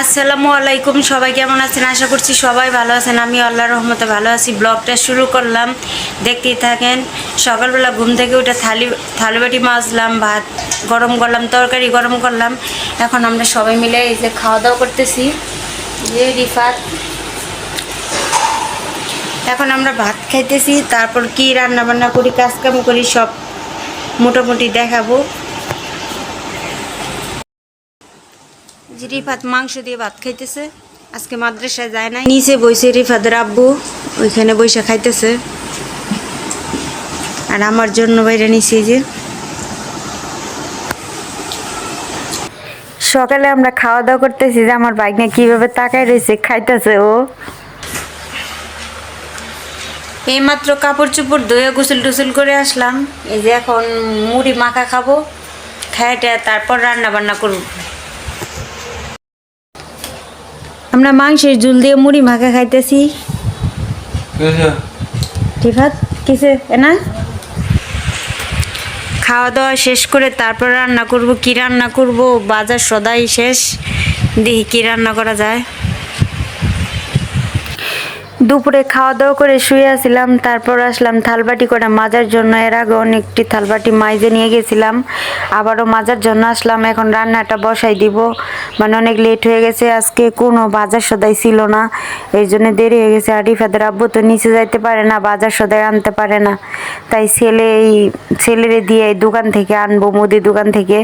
আসসালামু আলাইকুম, সবাই কেমন আছেন? আশা করছি সবাই ভালো আছেন। আমি আল্লাহ রহমতে ভালো আছি। ব্লগটা শুরু করলাম। দেখতেই থাকেন, সকালবেলা ঘুম থেকে উঠে থালি থালি বাটি মাজলাম, ভাত গরম করলাম, তরকারি গরম করলাম। এখন আমরা সবাই মিলে এই যে খাওয়া দাওয়া করতেছি যে রিফাত। এখন আমরা ভাত খাইতেছি, তারপর কি রান্না বান্না করি, কাজকাম করি, সব মোটামুটি দেখাবো। যে রিফাত মাংস দিয়ে ভাত খাইতেছে। আজকে মাদ্রাসায় যায় নাই। নিচে বইছে রিফাতের আব্বু ওইখানে বসে খাইতেছে। আর আমার জন্য বাইরে নিচে যে। সকালে আমরা খাওয়া দাওয়া করতেছি যে আমার বাইক নিয়ে কীভাবে তাকায় রয়েছে খাইতেছে ও। এইমাত্র কাপড় চোপড় ধুয়ে গোসল টুসল করে আসলাম। এই যে এখন মুড়ি মাখা খাব খাইটা তারপর রান্না বান্না করব। আমরা মাংসের ঝুল দিয়ে মুড়ি মাখা খাইতেছি। কিসে? না? খাওয়া দাওয়া শেষ করে তারপর রান্না করব। কি রান্না করব? বাজার সদাই শেষ। দেখি কি রান্না করা যায়। দুপুরে খাওয়া দাওয়া করে শুয়ে আসছিলাম তারপর আসলাম থালবাটি করে মাজার জন্য। এর আগে অনেকটি থালবাটি মাইজে নিয়ে গেছিলাম, আবারও মাজার জন্য আসলাম। এখন রান্নাটা বসাই দিব। মানে অনেক লেট হয়ে গেছে, আজকে কোনো বাজার সদাই ছিল না। এই জন্য দেরি হয়ে গেছে। আর রিফাদের আব্বু তো নিচে যাইতে পারে না, বাজার সদাই আনতে পারে না। তাই ছেলে এই, ছেলেরে দিয়ে এই দোকান থেকে আনব, মুদি দোকান থেকে।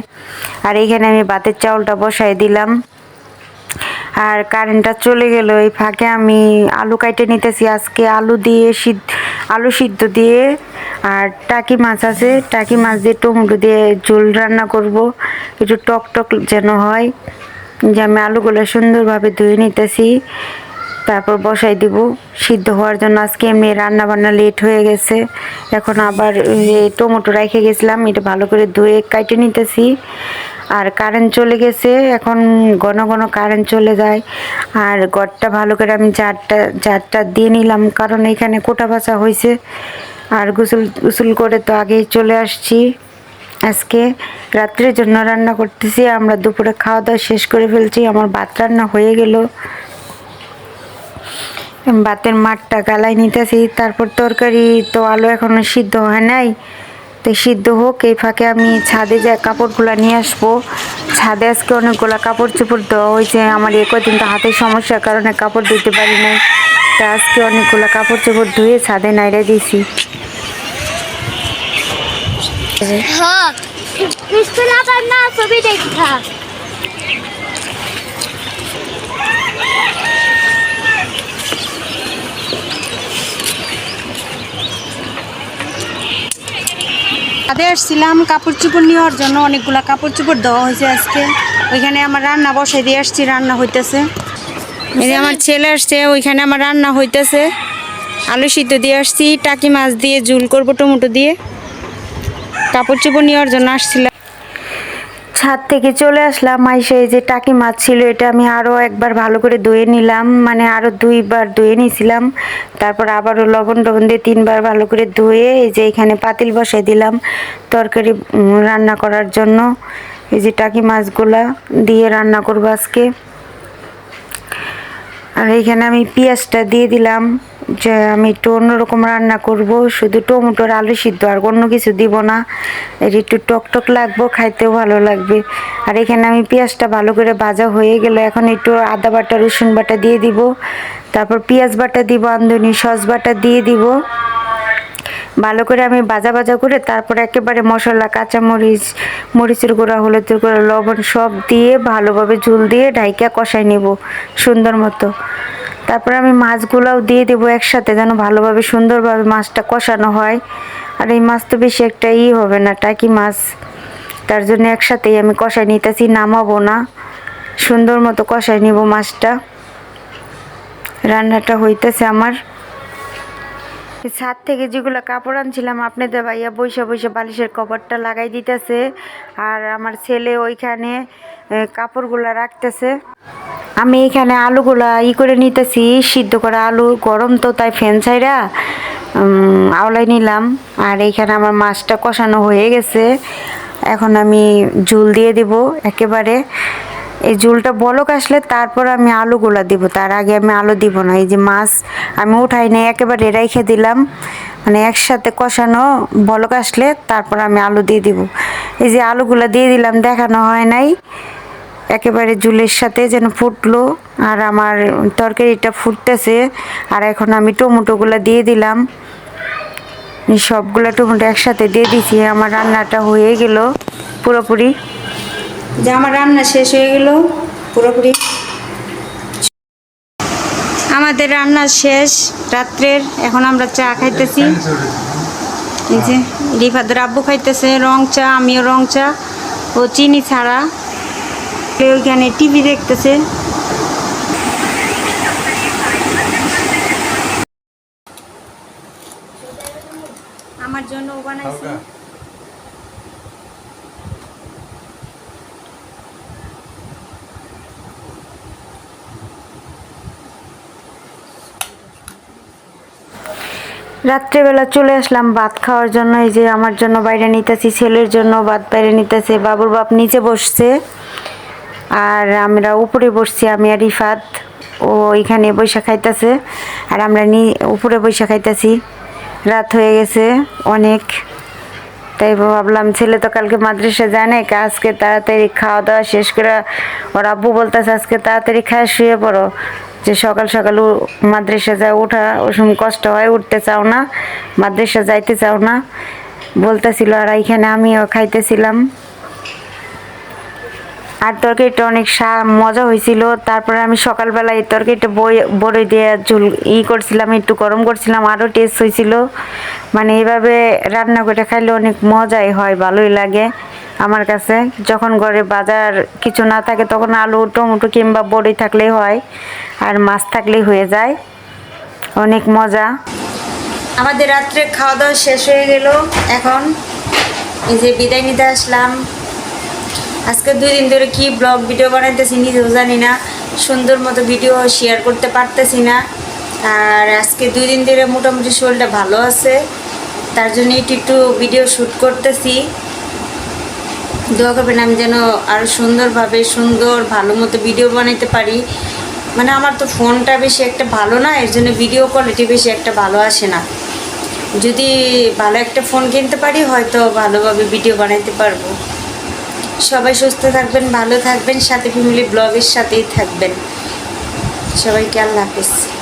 আর এইখানে আমি ভাতের চাউলটা বসাই দিলাম। আর কারেন্টটা চলে গেল, এই ফাঁকে আমি আলু কাইটে নিতেছি। আজকে আলু দিয়ে সিদ্ধ, আলু সিদ্ধ দিয়ে আর টাকি মাছ আছে। টাকি মাছ দিয়ে টমেটো দিয়ে ঝোল রান্না করব। একটু টক টক যেন হয়। যে আমি আলুগুলো সুন্দরভাবে ধুয়ে নিতেছি, তারপর বসাই দিব। সিদ্ধ হওয়ার জন্য আজকে এমনি রান্না বান্না লেট হয়ে গেছে। এখন আবার টমেটো রেখে গেছিলাম, এটা ভালো করে ধুয়ে কাটে নিতেছি। আর কারেন্ট চলে গেছে, এখন ঘন ঘন কারেন্ট চলে যায়। আর ঘরটা ভালো করে আমি জারটা জারটা দিয়ে নিলাম, কারণ এখানে কোটা বাছা হয়েছে। আর গোসল গোসল করে তো আগেই চলে আসছি। আজকে রাত্রের জন্য রান্না করতেছি, আমরা দুপুরে খাওয়া দাওয়া শেষ করে ফেলছি, আমার ভাত রান্না হয়ে গেল। ভাতের মাঠটা গালায় নিতেছি, তারপর তরকারি তো আলু এখনও সিদ্ধ হয় নাই। তো সিদ্ধ হোক, এই ফাঁকে আমি ছাদে যে কাপড়গুলো নিয়ে আসব। ছাদে আজকে অনেকগুলো কাপড় চোপড় দেওয়া হয়েছে। আমার এ কদিন তো হাতের সমস্যার কারণে কাপড় দিতে পারি নাই। তা আজকে অনেকগুলো কাপড় চোপড় ধুয়ে ছাদে নাইড়ে দিয়েছি। হ্যাঁ না, ছবি দেখা। ছাদে আসছিলাম, কাপড় চুপড় নেওয়ার জন্য অনেকগুলো কাপড় চুপড় দেওয়া হয়েছে আজকে। ওইখানে আমার রান্না বসাই দিয়ে আসছি, রান্না হইতেছে। এই আমার ছেলে আসছে, ওইখানে আমার রান্না হইতেছে। আলু সিদ্ধ দিয়ে আসছি, টাকি মাছ দিয়ে ঝুল করব টমেটো দিয়ে। কাপড় চুপড় নেওয়ার জন্য আসছিলাম। ছাদ থেকে চলে আসলাম, আইসে এই যে টাকি মাছ ছিল, এটা আমি আরও একবার ভালো করে ধুয়ে নিলাম। মানে আরও দুইবার ধুয়ে নিয়েছিলাম। তারপর আবারও লবণ টবণ দিয়ে তিনবার ভালো করে ধুয়ে এই যে এখানে পাতিল বসাই দিলাম তরকারি রান্না করার জন্য। এই যে টাকি মাছগুলা দিয়ে রান্না করব আজকে। আর এইখানে আমি পেঁয়াজটা দিয়ে দিলাম। যে আমি একটু অন্যরকম রান্না করব, শুধু টমেটোর আলু সিদ্ধ আর অন্য কিছু দিব না। এর একটু টক টক লাগবো, খাইতেও ভালো লাগবে। আর এখানে আমি পেঁয়াজটা ভালো করে ভাজা হয়ে গেলে এখন একটু আদা বাটা, রসুন বাটা দিয়ে দিব। তারপর পেঁয়াজ বাটা দিব আমদনি সস বাটা দিয়ে দিব। ভালো করে আমি ভাজা ভাজা করে তারপর একেবারে মশলা, কাঁচামরিচ, মরিচের গুঁড়া, হলুদের গুঁড়া, লবণ সব দিয়ে ভালোভাবে ঝুল দিয়ে ঢাইকা কষাই নেব, সুন্দর মতো। তারপর আমি মাছগুলোও দিয়ে দেবো একসাথে যেন ভালোভাবে সুন্দরভাবে মাছটা কষানো হয়। আর এই মাছ তো বেশি একটা ই হবে না, টাকি মাছ। তার জন্য একসাথেই আমি কষাই নিতেছি, নামাবো না। সুন্দর মতো কষাই নিব মাছটা। রান্নাটা হইতেছে আমার। ছাদ থেকে যেগুলো কাপড় আনছিলাম, আপনাদের ভাইয়া বৈশা বৈশা বালিশের কভারটা লাগাই দিতেছে। আর আমার ছেলে ওইখানে কাপড়গুলা রাখতেছে। আমি এখানে আলুগুলা ই করে নিতেছি, সিদ্ধ করা আলু গরম তো, তাই ফ্যান ছাইরা আওলাই নিলাম। আর এইখানে আমার মাছটা কষানো হয়ে গেছে। এখন আমি ঝুল দিয়ে দিব একেবারে। এই ঝোলটা বলক আসলে তারপর আমি আলুগুলা দিব। তার আগে আমি আলু দিব না। এই যে মাছ আমি উঠাই নাই, একেবারে রেখে দিলাম। মানে একসাথে কষানো বলক আসলে তারপর আমি আলু দিয়ে দিব। এই যে আলুগুলা দিয়ে দিলাম, দেখানো হয় নাই। একেবারে জুলের সাথে যেন ফুটলো, আর আমার তরকারিটা ফুটতেছে, আর এখন আমি টমেটোগুলো দিয়ে দিলাম। সবগুলো টমেটো একসাথে দিয়ে দিছি, আমার রান্নাটা হয়ে গেল পুরোপুরি। যে আমার রান্না শেষ হয়ে গেল পুরোপুরি। আমাদের রান্না শেষ, রাত্রের, এখন আমরা চা খাইতেছি। এই যে রিফাদের আব্বু খাইতেছে রং চা, আমিও রং চা, ও চিনি ছাড়া। কেউ ওইখানে টিভি দেখতেছে আমার জন্য ও বানাইছে রাত্রেবেলা চলে আসলাম ভাত খাওয়ার জন্য। এই যে আমার জন্য বাইরে নিতেছি ছেলের জন্য ভাত বাইরে নিতেছে বাবুর বাপ নিচে বসছে। আর আমরা উপরে বসছি, আমি আর ইফাত ও এখানে বৈশা খাইতেছে, আর আমরা নি, উপরে বৈশা খাইতেছি। রাত হয়ে গেছে অনেক। তাই ভাবলাম, ছেলে তো কালকে মাদ্রাসা যায় না আজকে তাড়াতাড়ি খাওয়া দাওয়া শেষ করে ওর আব্বু বলতেছে, আজকে তাড়াতাড়ি খায় শুয়ে পড়ো। যে সকাল সকাল মাদ্রাসা যায় ওঠা ওই সময় কষ্ট হয়, উঠতে চাও না, মাদ্রাসা যাইতে চাও না। বলতেছিল, আর এইখানে আমিও খাইতেছিলাম। আর তরকারিটা অনেক মজা হয়েছিল। তারপরে আমি সকালবেলা এই তরকারিটা বই বড়ি দিয়ে ঝুল ই করছিলাম, একটু গরম করছিলাম, আরও টেস্ট হয়েছিল। মানে এইভাবে রান্না করে খাইলে অনেক মজাই হয়, ভালোই লাগে আমার কাছে। যখন ঘরে বাজার কিছু না থাকে তখন আলু, টমেটো কিংবা বড়ি থাকলেই হয়, আর মাছ থাকলেই হয়ে যায়। অনেক মজা। আমাদের রাত্রে খাওয়া দাওয়া শেষ হয়ে গেল। এখন এই যে বিদায় নিতে আসলাম। আজকে দুই দিন ধরে কি ব্লগ ভিডিও বানাইতেছি নিজেও জানি না। সুন্দর মতো ভিডিও শেয়ার করতে পারতেছি না। আর আজকে দুই দিন ধরে মোটামুটি শরীরটা ভালো আছে। তার জন্য একটু একটু ভিডিও শ্যুট করতেছি। দোয়া করবেন আমি যেন আরও সুন্দরভাবে সুন্দর, ভালো মতো ভিডিও বানাইতে পারি। মানে আমার তো ফোনটা বেশি একটা ভালো না, এর জন্য ভিডিও কোয়ালিটি বেশি একটা ভালো আসে না। যদি ভালো একটা ফোন কিনতে পারি, হয়তো ভালোভাবে ভিডিও বানাইতে পারব। সবাই সুস্থ থাকবেন ভালো থাকবেন সাথে ফ্যামিলি ব্লগের সাথেই থাকবেন। সবাইকে আল্লাহ হাফিজ।